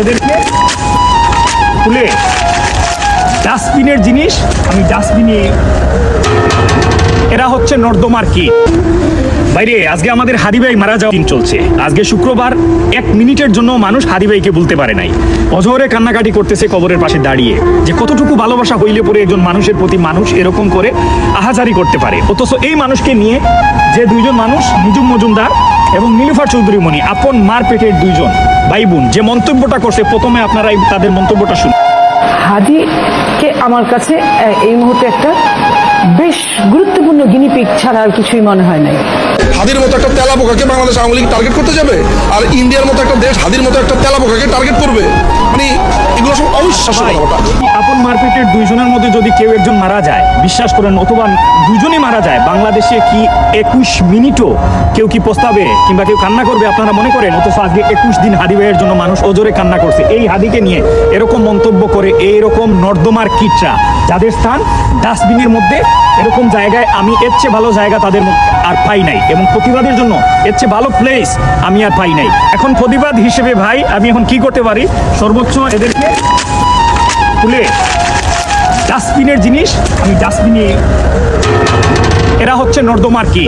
এদেরকে খুলে ডাস্টবিনের জিনিস, আমি ডাস্টবিনে এরা হচ্ছে নর্দমার কি বাইরে, আজকে আমাদের হাদি ভাই মারা যাওয়া দিন চলছে। আজকে শুক্রবার, এক মিনিটের জন্য মানুষ হাদি ভাইকে বলতে পারে নাই। অজহরে কান্নাকাটি করতেছে কবরের পাশে দাঁড়িয়ে। যে কতটুকু ভালোবাসা হইলে পরে একজন মানুষের প্রতি মানুষ এরকম করে আহাজারি করতে পারে। অথচ এই মানুষকে নিয়ে যে দুইজন মানুষ, নিজুম মজুমদার এবং নীলুফার চৌধুরী মণি আপন মার পেটের দুইজন ভাই বোন যে মন্তব্যটা করছে প্রথমে আপনারা তাদের মন্তব্যটা শুনুন। হাদিকে আমার কাছে এই মুহূর্তে একটা বেশ গুরুত্বপূর্ণ গিনিপিক ছাড়া আর কিছুই মনে হয় নাই। হাদির মতো একটা তেলা পোকাকে বাংলাদেশ আওয়ামী লীগ টার্গেট করতে যাবে? আর ইন্ডিয়ার মতো একটা দেশ হাদির মতো একটা তেলা পোকাকে টার্গেট করবে? মানে এগুলো সব অবিশ্বাস্য মারপিটের দুইজনের মধ্যে যদি কেউ একজন মারা যায়, বিশ্বাস করেন, অথবা দুজনই মারা যায়, বাংলাদেশে কি একুশ মিনিটও কেউ কি প্রস্তাবে কিংবা কেউ কান্না করবে? আপনারা মনে করেন, অথচ আজকে একুশ দিন হাদি ভাইয়ের জন্য মানুষ ওজোরে কান্না করছে। এই হাদিকে নিয়ে এরকম মন্তব্য করে এইরকম নর্দমার কিটরা যাদের স্থান ডাস্টবিনের মধ্যে, এরকম জায়গায় আমি এর চেয়ে ভালো জায়গা তাদের আর পাই নাই। এবং প্রতিবাদের জন্য এর চেয়ে ভালো প্লেস আমি আর পাই নাই। এখন প্রতিবাদ হিসেবে ভাই, আমি এখন কি করতে পারি? সর্বোচ্চ এদেরকে খুলে ডাস্টবিনের জিনিস আমি ডাস্টবিনে এরা হচ্ছে নর্দমার কি?